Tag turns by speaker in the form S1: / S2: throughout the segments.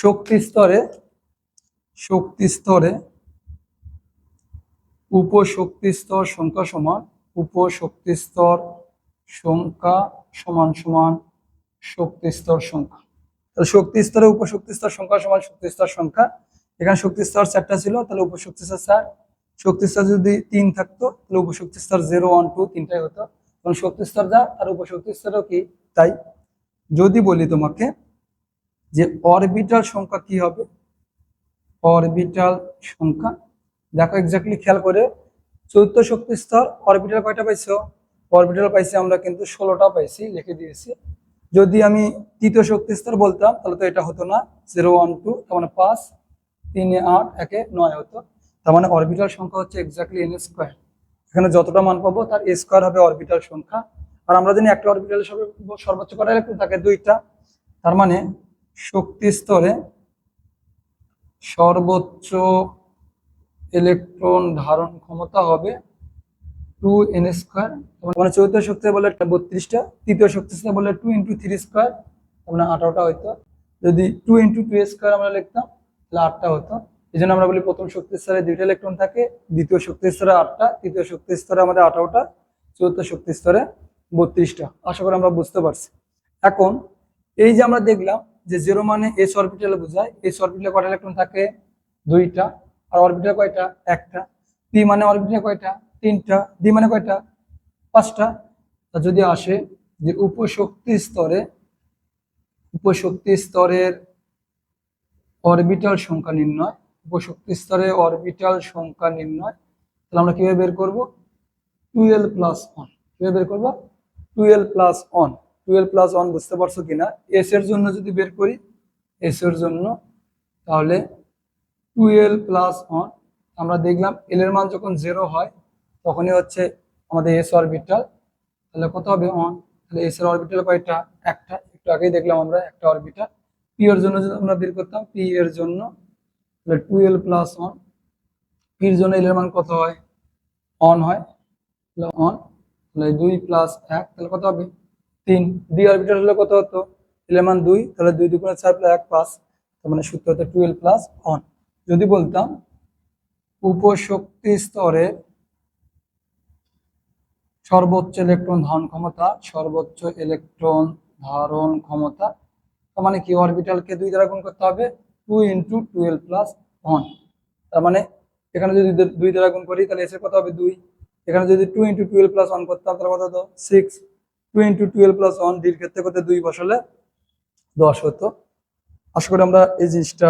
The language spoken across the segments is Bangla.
S1: শক্তি স্তরে শক্তি স্তরে, উপশক্তি স্তর সংখ্যা সমান, উপশক্তি স্তর সংখ্যা সমান সমান শক্তি স্তর সংখ্যা। তাহলে শক্তি স্তরে, উপশক্তি স্তর সংখ্যা সমান শক্তি স্তর সংখ্যা। এখানে শক্তি স্তর চারটা ছিল, তাহলে উপশক্তি স্তর চার। শক্তি স্তর যদি তিন থাকতো, তাহলে উপশক্তি স্তর জিরো, ওয়ান, টু তিনটাই হতো। কারণ শক্তি স্তর যা, আর উপশক্তি স্তরও কি? তাই। যদি বলি তোমাকে যে অরবিটাল সংখ্যা কি হবে? অরবিটাল সংখ্যা। দেখো এক্স্যাক্টলি খেয়াল করে, চতুর্থ শক্তি স্তর অরবিটাল কয়টা পাইছো? অরবিটাল পাইছি আমরা কিন্তু ষোলোটা পাইছি, লিখে দিয়েছি। যদি আমি তৃতীয় শক্তি স্তর বলতাম, তাহলে তো এটা হতো না। জিরো ওয়ান টু তার মানে পাঁচ, তিনে আট, একে নয় হতো। তার মানে অরবিটাল সংখ্যা হচ্ছে এক্স্যাক্টলি এন স্কোয়ার এখানে যতটা মান পাবো, তার স্কোয়ার হবে অরবিটাল সংখ্যা। আর আমরা জানি একটা অরবিটাল সর্বোচ্চ করা ইলেকট্রন থাকে দুইটা। তার মানে শক্তি স্তরে সর্বোচ্চ ইলেকট্রন ধারণ ক্ষমতা হবে টু এন স্কোয়ার মানে চতুর্থ শক্তি বলে বত্রিশটা, তৃতীয় শক্তি স্তরে বলে টু ইন্টু থ্রি স্কোয়ার মানে আঠারোটা হইতো। যদি টু ইন্টু টু স্কোয়ার আমরা লিখতাম, তাহলে আটটা হতো। এই জন্য আমরা বলি প্রথম শক্তি স্তরে দুইটা ইলেকট্রন থাকে, দ্বিতীয় শক্তি স্তরে আটটা, তৃতীয় শক্তি স্তরে আমাদের আঠারোটা, চতুর্থ শক্তি স্তরে বত্রিশটা। আশা করি আমরা বুঝতে পারছি। এখন, এই যে আমরা দেখলাম যে জিরো মানে এস অরবিটালে বোঝায়। এস অরবিটালে কয়টা ইলেকট্রন থাকে? দুইটা। আর অরবিটাল কয়টা? একটা। পি মানে অরবিটাল কয়টা? তিনটা। ডি মানে কয়টা? পাঁচটা। যদি আসে যে উপশক্তি স্তরে, উপশক্তি স্তরের অরবিটাল সংখ্যা নির্ণয়, উপশক্তি স্তরে অরবিটাল সংখ্যা নির্ণয়, তাহলে আমরা কীভাবে বের করব? টুয়েলভ প্লাস ওয়ান কীভাবে বের করব? Twelve plus one twelve plus one বুঝতে পারছ কিনা? এস এর জন্য যদি বের করি এস এর জন্য, তাহলে টুয়েলভ প্লাস ওয়ান আমরা দেখলাম এল এর মান যখন জিরো হয়, তখনই হচ্ছে আমাদের এস অরবিটাল তাহলে কত হবে? ওয়ান তাহলে এস এর অরবিটাল কয়টা একটা। একটু আগেই দেখলাম আমরা, একটা অরবিটাল পি এর জন্য যদি আমরা বের করতাম পি এর জন্য, তাহলে টুয়েলভ প্লাস ওয়ান পির জন্য এল এর মান কত হয়? অন হয়। অন তাহলে দুই প্লাস এক, তাহলে কত হবে? তিন ডি অরবিটাল হলে কত হতো? মান দুই, তাহলে দুই দুগুণে চার প্লাস এক পাঁচ তার মানে সূত্র হতো টুয়েলভ প্লাস অন যদি বলতাম উপশক্তি স্তরে সর্বোচ্চ ইলেকট্রন ধারণ ক্ষমতা, সর্বোচ্চ ইলেকট্রন ধারণ ক্ষমতা, তার মানে কি? অরবিটালকে দুই দ্বারা গুণ করতে হবে two into twelve plus one তার মানে এখানে যদি দুই দ্বারা গুণ করি, তাহলে এসে কত হবে? দুই। এখানে যদি two into twelve plus one করতাম, তাহলে কত হতো? Six two into twelve plus one ডির ক্ষেত্রে করতে দুই বসালে দশ হতো। আশা করি আমরা এই জিনিসটা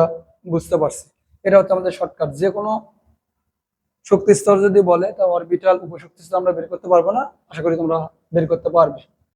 S1: বুঝতে পারছি। এটা হচ্ছে আমাদের শর্টকাট যে কোনো শক্তি স্তর যদি বলে, তা অরবিটাল উপশক্তি স্তর আমরা বের করতে পারব না। আশা করি তোমরা বের করতে পারবে।